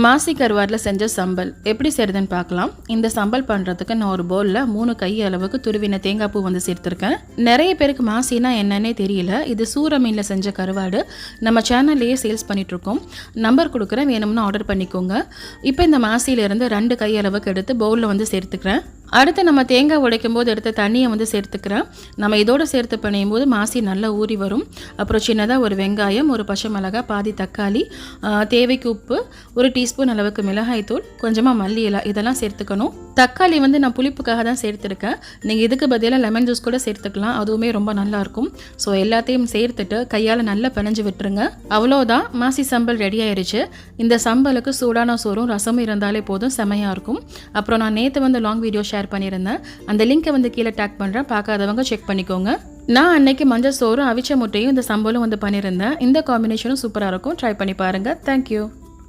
மாசி கருவாடில் செஞ்ச சம்பல் எப்படி செய்கிறதுன்னு பார்க்கலாம். இந்த சம்பல் பண்ணுறதுக்கு நான் ஒரு பவுலில் மூணு கை அளவுக்கு துருவின தேங்காய் பூ வந்து சேர்த்துருக்கேன். நிறைய பேருக்கு மாசினா என்னன்னே தெரியல. இது சூர மீனில் செஞ்ச கருவாடு. நம்ம சேனல்லையே சேல்ஸ் பண்ணிகிட்ருக்கோம் நம்பர் கொடுக்குறேன். வேணும்னு ஆர்டர் பண்ணிக்கோங்க. இப்போ இந்த மாசியிலேருந்து ரெண்டு கை அளவுக்கு எடுத்து பவுலில் வந்து சேர்த்துக்கிறேன். அடுத்து நம்ம தேங்காய் உடைக்கும் போது எடுத்த தண்ணியை வந்து சேர்த்துக்கிறேன். நம்ம இதோடு சேர்த்து பிணையும் போது மாசி நல்லா ஊறி வரும். அப்புறம் சின்னதாக ஒரு வெங்காயம் ஒரு பச்சை மிளகாய் பாதி தக்காளி தேவைக்கு உப்பு ஒரு டீஸ்பூன் அளவுக்கு மிளகாய்த்தூள் கொஞ்சமாக மல்லி இலை இதெல்லாம் சேர்த்துக்கணும். தக்காளி வந்து நான் புளிப்புக்காக தான் சேர்த்துருக்கேன். நீங்கள் இதுக்கு பதிலாக லெமன் ஜூஸ் கூட சேர்த்துக்கலாம். அதுவுமே ரொம்ப நல்லாயிருக்கும். ஸோ எல்லாத்தையும் சேர்த்துட்டு கையால் நல்லா பிணைஞ்சு விட்டுருங்க. அவ்வளோதான் மாசி சம்பல் ரெடி ஆயிடுச்சு இந்த சம்பலுக்கு சூடான சோறும் ரசமும் இருந்தாலே போதும். செமையாக இருக்கும். அப்புறம் நான் நேற்று வந்து லாங் வீடியோ ஷேர் பண்ணியிருந்தேன். அந்த லிங்க்கை வந்து கீழே டேக் பண்ணுறேன் பார்க்காதவங்க செக் பண்ணிக்கோங்க. நான் அன்னைக்கு மஞ்சள் சோறும் அவிச்ச முட்டையும் இந்த சம்பலும் வந்து பண்ணியிருந்தேன். இந்த காம்பினேஷனும் சூப்பராக இருக்கும். ட்ரை பண்ணி பாருங்கள் தேங்க்யூ